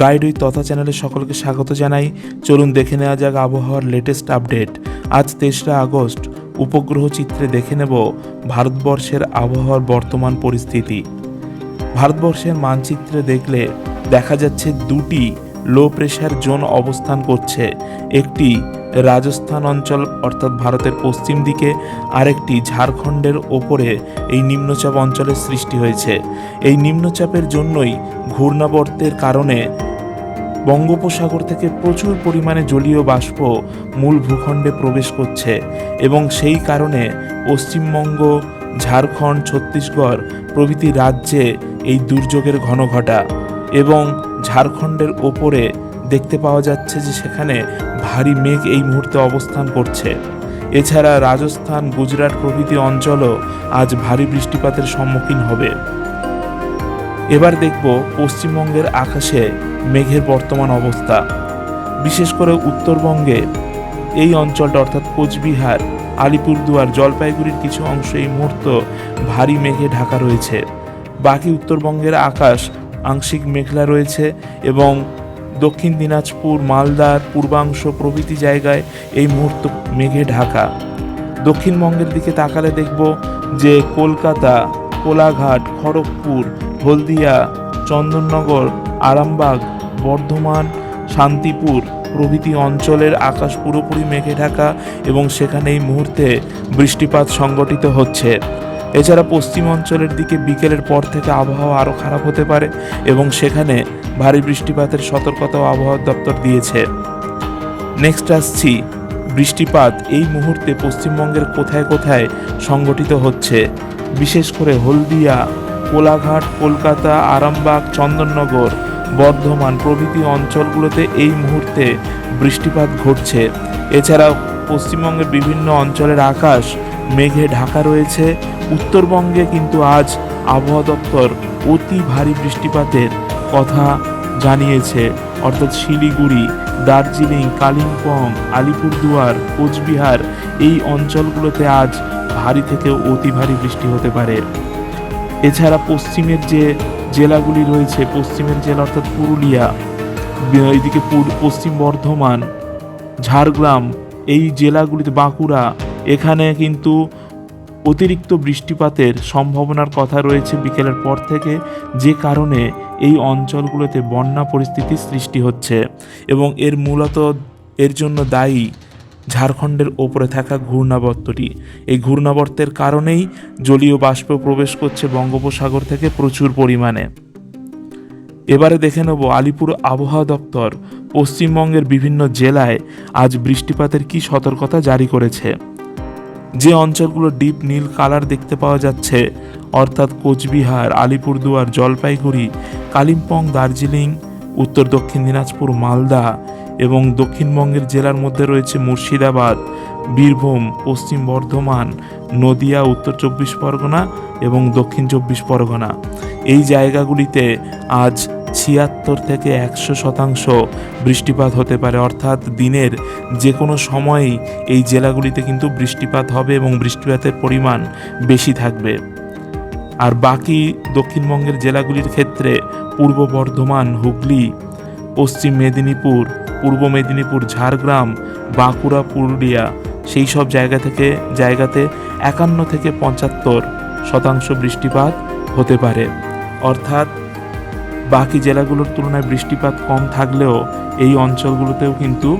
Guide ওই তথা চ্যানেলে সকলকে স্বাগত জানাই। চলুন দেখে নেওয়া যাক আবহাওয়ার লেটেস্ট আপডেট আজ তেসরা আগস্ট, উপগ্রহ চিত্রে দেখে নেব ভারতবর্ষের আবহাওয়ার বর্তমান পরিস্থিতি। ভারতবর্ষের মানচিত্রে দেখলে দেখা যাচ্ছে দুটি লো প্রেশার জোন অবস্থান করছে। একটি রাজস্থান অঞ্চল, অর্থাৎ ভারতের পশ্চিম দিকে, আরেকটি ঝাড়খণ্ডের ওপরে এই নিম্নচাপ অঞ্চলের সৃষ্টি হয়েছে। এই নিম্নচাপের জন্যই ঘূর্ণাবর্তের কারণে বঙ্গোপসাগর থেকে প্রচুর পরিমাণে জলীয় বাষ্প মূল ভূখণ্ডে প্রবেশ করছে এবং সেই কারণে পশ্চিমবঙ্গ, ঝাড়খণ্ড, ছত্তিশগড় প্রভৃতি রাজ্যে এই দুর্যোগের ঘন ঘটা এবং ঝাড়খণ্ডের ওপরে দেখতে পাওয়া যাচ্ছে যে সেখানে ভারী মেঘ এই মুহূর্তে অবস্থান করছে। এছাড়া রাজস্থান, গুজরাট প্রভৃতি অঞ্চলও আজ ভারী বৃষ্টিপাতের সম্মুখীন হবে। এবার দেখব পশ্চিমবঙ্গের আকাশে মেঘের বর্তমান অবস্থা। বিশেষ করে উত্তরবঙ্গে এই অঞ্চলটা অর্থাৎ কোচবিহার, আলিপুরদুয়ার, জলপাইগুড়ির কিছু অংশ এই মুহূর্ত ভারী মেঘে ঢাকা রয়েছে। বাকি উত্তরবঙ্গের আকাশ আংশিক মেঘলা রয়েছে এবং দক্ষিণ দিনাজপুর, মালদার পূর্বাংশ প্রভৃতি জায়গায় এই মুহূর্ত মেঘে ঢাকা। দক্ষিণবঙ্গের দিকে তাকালে দেখব যে কলকাতা, কোলাঘাট, খড়গপুর, হলদিয়া, চন্দননগর, আরামবাগ, বর্ধমান, শান্তিপুর প্রভৃতি অঞ্চলের আকাশ পুরোপুরি মেঘে ঢাকা এবং সেখানে এই মুহূর্তে বৃষ্টিপাত সংগঠিত হচ্ছে। এছাড়া পশ্চিম অঞ্চলের দিকে বিকেলের পর থেকে আবহাওয়া আরও খারাপ হতে পারে এবং সেখানে ভারী বৃষ্টিপাতের সতর্কতাও আবহাওয়া দপ্তর দিয়েছে। নেক্সট আসছি, বৃষ্টিপাত এই মুহূর্তে পশ্চিমবঙ্গের কোথায় কোথায় সংগঠিত হচ্ছে? বিশেষ করে হলদিয়া, কোলাঘাট, কলকাতা, আরামবাগ, চন্দননগর, বর্ধমান প্রভৃতি অঞ্চলগুলোতে এই মুহূর্তে বৃষ্টিপাত ঘটছে। এছাড়াও পশ্চিমবঙ্গের বিভিন্ন অঞ্চলের আকাশ, মেঘে ঢাকা রয়েছে উত্তরবঙ্গে কিন্তু আজ আবহাওয়া দপ্তর অতি ভারী বৃষ্টিপাতের কথা জানিয়েছে। অর্থাৎ শিলিগুড়ি, দার্জিলিং, কালিম্পং, আলিপুরদুয়ার, কোচবিহার এই অঞ্চলগুলোতে আজ ভারী থেকে অতি ভারী বৃষ্টি হতে পারে। এছাড়া পশ্চিমের যে জেলাগুলি রয়েছে, পশ্চিমের জেলা অর্থাৎ পুরুলিয়া এইদিকে পশ্চিম বর্ধমান, ঝাড়গ্রাম, এই জেলাগুলিতে বাঁকুড়া, এখানে কিন্তু অতিরিক্ত বৃষ্টিপাতের সম্ভাবনার কথা রয়েছে বিকেলের পর থেকে, যে কারণে এই অঞ্চলগুলোতে বন্যা পরিস্থিতির সৃষ্টি হচ্ছে এবং এর মূলত এর জন্য দায়ী ঝাড়খণ্ডের ওপরে থাকা ঘূর্ণাবর্তটি। এই ঘূর্ণাবর্তের কারণেই জলীয় বাষ্প প্রবেশ করছে বঙ্গোপসাগর থেকে প্রচুর পরিমাণে। এবারে দেখে নেব আলিপুর আবহাওয়া দপ্তর, পশ্চিমবঙ্গের বিভিন্ন জেলায় আজ বৃষ্টিপাতের কি সতর্কতা জারি করেছে। যে অঞ্চলগুলো ডিপ নীল কালার দেখতে পাওয়া যাচ্ছে, অর্থাৎ কোচবিহার, আলিপুরদুয়ার, জলপাইগুড়ি, কালিম্পং, দার্জিলিং, উত্তর দক্ষিণ দিনাজপুর, মালদা এবং দক্ষিণবঙ্গের জেলার মধ্যে রয়েছে মুর্শিদাবাদ, বীরভূম, পশ্চিম বর্ধমান, নদিয়া, উত্তর চব্বিশ পরগনা এবং দক্ষিণ চব্বিশ পরগনা। এই জায়গাগুলিতে আজ ছিয়াত্তর থেকে একশো শতাংশ বৃষ্টিপাত হতে পারে। অর্থাৎ দিনের যে কোনো সময়ই এই জেলাগুলিতে কিন্তু বৃষ্টিপাত হবে এবং বৃষ্টিপাতের পরিমাণ বেশি থাকবে। আর বাকি দক্ষিণবঙ্গের জেলাগুলির ক্ষেত্রে পূর্ব বর্ধমান, হুগলি, পশ্চিম মেদিনীপুর, পূর্ব মেদিনীপুর, ঝাড়গ্রাম, বাঁকুড়া, পুরুলিয়া সেই সব জায়গা থেকে জায়গাতে একান্ন থেকে পঁচাত্তর শতাংশ বৃষ্টিপাত হতে পারে। অর্থাৎ বাকি জেলাগুলোর তুলনায় বৃষ্টিপাত কম থাকলেও এই অঞ্চলগুলোতেও কিন্তু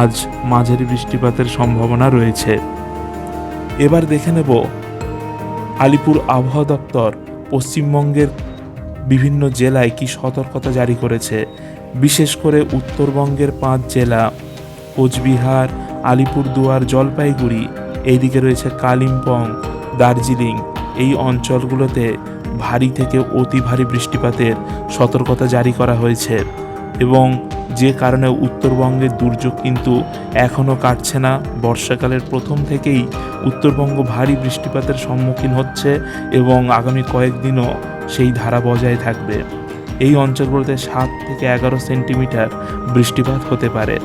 আজ মাঝারি বৃষ্টিপাতের সম্ভাবনা রয়েছে। এবার দেখে নেব আলিপুর আবহাওয়া দপ্তর পশ্চিমবঙ্গের বিভিন্ন জেলায় কি সতর্কতা জারি করেছে। বিশেষ করে উত্তরবঙ্গের পাঁচ জেলা কোচবিহার, আলিপুরদুয়ার, জলপাইগুড়ি, এইদিকে রয়েছে কালিম্পং, দার্জিলিং। এই অঞ্চলগুলোতে ভারী থেকে অতি ভারী বৃষ্টিপাতের সতর্কতা জারি করা হয়েছে এবং যে কারণে উত্তরবঙ্গের দুর্যোগ কিন্তু এখনও কাটছে না। বর্ষাকালের প্রথম থেকেই উত্তরবঙ্গ ভারী বৃষ্টিপাতের সম্মুখীন হচ্ছে এবং আগামী কয়েকদিনও সেই ধারা বজায় থাকবে। এই অঞ্চলগুলোতে সাত থেকে এগারো সেন্টিমিটার বৃষ্টিপাত হতে পারে।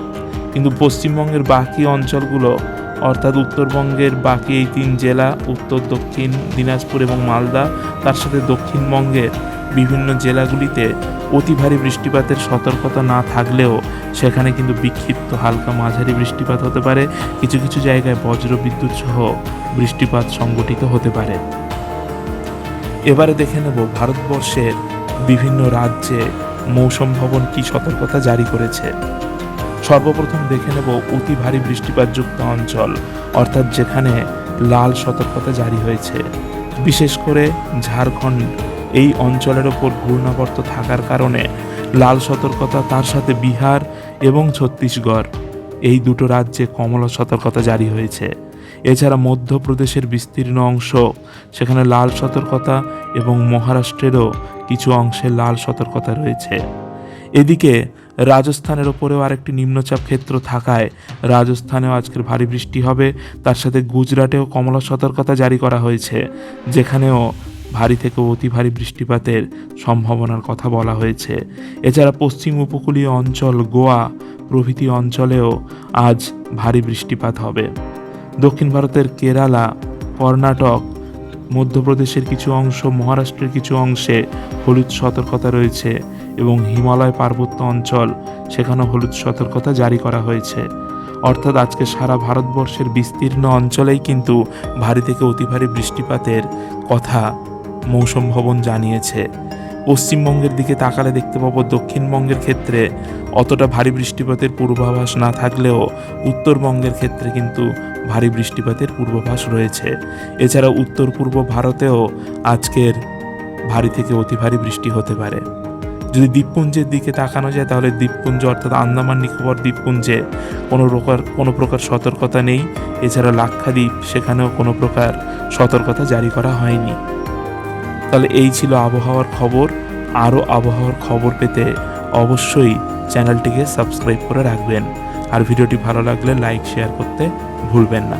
কিন্তু পশ্চিমবঙ্গের বাকি অঞ্চলগুলো অর্থাৎ উত্তরবঙ্গের বাকি এই তিন জেলা, উত্তর, দক্ষিণ, দিনাজপুর এবং মালদা, তার সাথে দক্ষিণবঙ্গের বিভিন্ন জেলাগুলিতে অতি ভারী বৃষ্টিপাতের সতর্কতা না থাকলেও সেখানে কিন্তু বিক্ষিপ্ত হালকা মাঝারি বৃষ্টিপাত হতে পারে। কিছু কিছু জায়গায় বজ্র বিদ্যুৎ সহ বৃষ্টিপাত সংঘটিত হতে পারে। এবারে দেখে নেব ভারতবর্ষের বিভিন্ন রাজ্যে মৌসম ভবন কি সতর্কতা জারি করেছে। সর্বপ্রথম দেখে নেব অতি ভারী বৃষ্টিপাতযুক্ত অঞ্চল, অর্থাৎ যেখানে লাল সতর্কতা জারি হয়েছে। বিশেষ করে ঝাড়খণ্ড, এই অঞ্চলের ওপর ঘূর্ণাবর্ত থাকার কারণে লাল সতর্কতা তার সাথে বিহার এবং ছত্তিশগড়, এই দুটো রাজ্যে কমলা সতর্কতা জারি হয়েছে। এছাড়া মধ্যপ্রদেশের বিস্তীর্ণ অংশ, সেখানে লাল সতর্কতা এবং মহারাষ্ট্রেরও কিছু অংশে লাল সতর্কতা রয়েছে। এদিকে রাজস্থানের ওপরেও আরেকটি নিম্নচাপ ক্ষেত্র থাকায় রাজস্থানেও আজকের ভারী বৃষ্টি হবে। তার সাথে গুজরাটেও কমলা সতর্কতা জারি করা হয়েছে, যেখানেও ভারী থেকে অতি ভারী বৃষ্টিপাতের সম্ভাবনার কথা বলা হয়েছে। এছাড়া পশ্চিম উপকূলীয় অঞ্চল গোয়া প্রভৃতি অঞ্চলেও আজ ভারী বৃষ্টিপাত হবে। দক্ষিণ ভারতের কেরালা, কর্ণাটক, মধ্যপ্রদেশের কিছু অংশ, মহারাষ্ট্রের কিছু অংশে হলুদ সতর্কতা রয়েছে। এবং হিমালয় পার্বত্য অঞ্চল, সেখানেও হলুদ সতর্কতা জারি করা হয়েছে। অর্থাৎ আজকে সারা ভারতবর্ষের বিস্তীর্ণ অঞ্চলেই কিন্তু ভারী থেকে অতি ভারী বৃষ্টিপাতের কথা মৌসুম ভবন জানিয়েছে। পশ্চিমবঙ্গের দিকে তাকালে দেখতে পাবো দক্ষিণবঙ্গের ক্ষেত্রে অতটা ভারী বৃষ্টিপাতের পূর্বাভাস না থাকলেও উত্তরবঙ্গের ক্ষেত্রে কিন্তু ভারী বৃষ্টিপাতের পূর্বাভাস রয়েছে। এছাড়া উত্তর পূর্ব ভারতেও আজকের ভারী থেকে অতি ভারী বৃষ্টি হতে পারে। যদি দ্বীপপুঞ্জের দিকে তাকানো যায়, তাহলে দ্বীপপুঞ্জ অর্থাৎ আন্দামান, নিকোবর দ্বীপপুঞ্জে কোনো প্রকার কোনো প্রকার সতর্কতা নেই। এছাড়া লাক্ষাদ্বীপ, সেখানেও কোনো প্রকার সতর্কতা জারি করা হয়নি। তাহলে এই ছিল আবহাওয়ার খবর। আরও আবহাওয়ার খবর পেতে অবশ্যই চ্যানেলটিকে সাবস্ক্রাইব করে রাখবেন। আর ভিডিওটি ভালো লাগলে লাইক, শেয়ার করতে ভুলবেন না।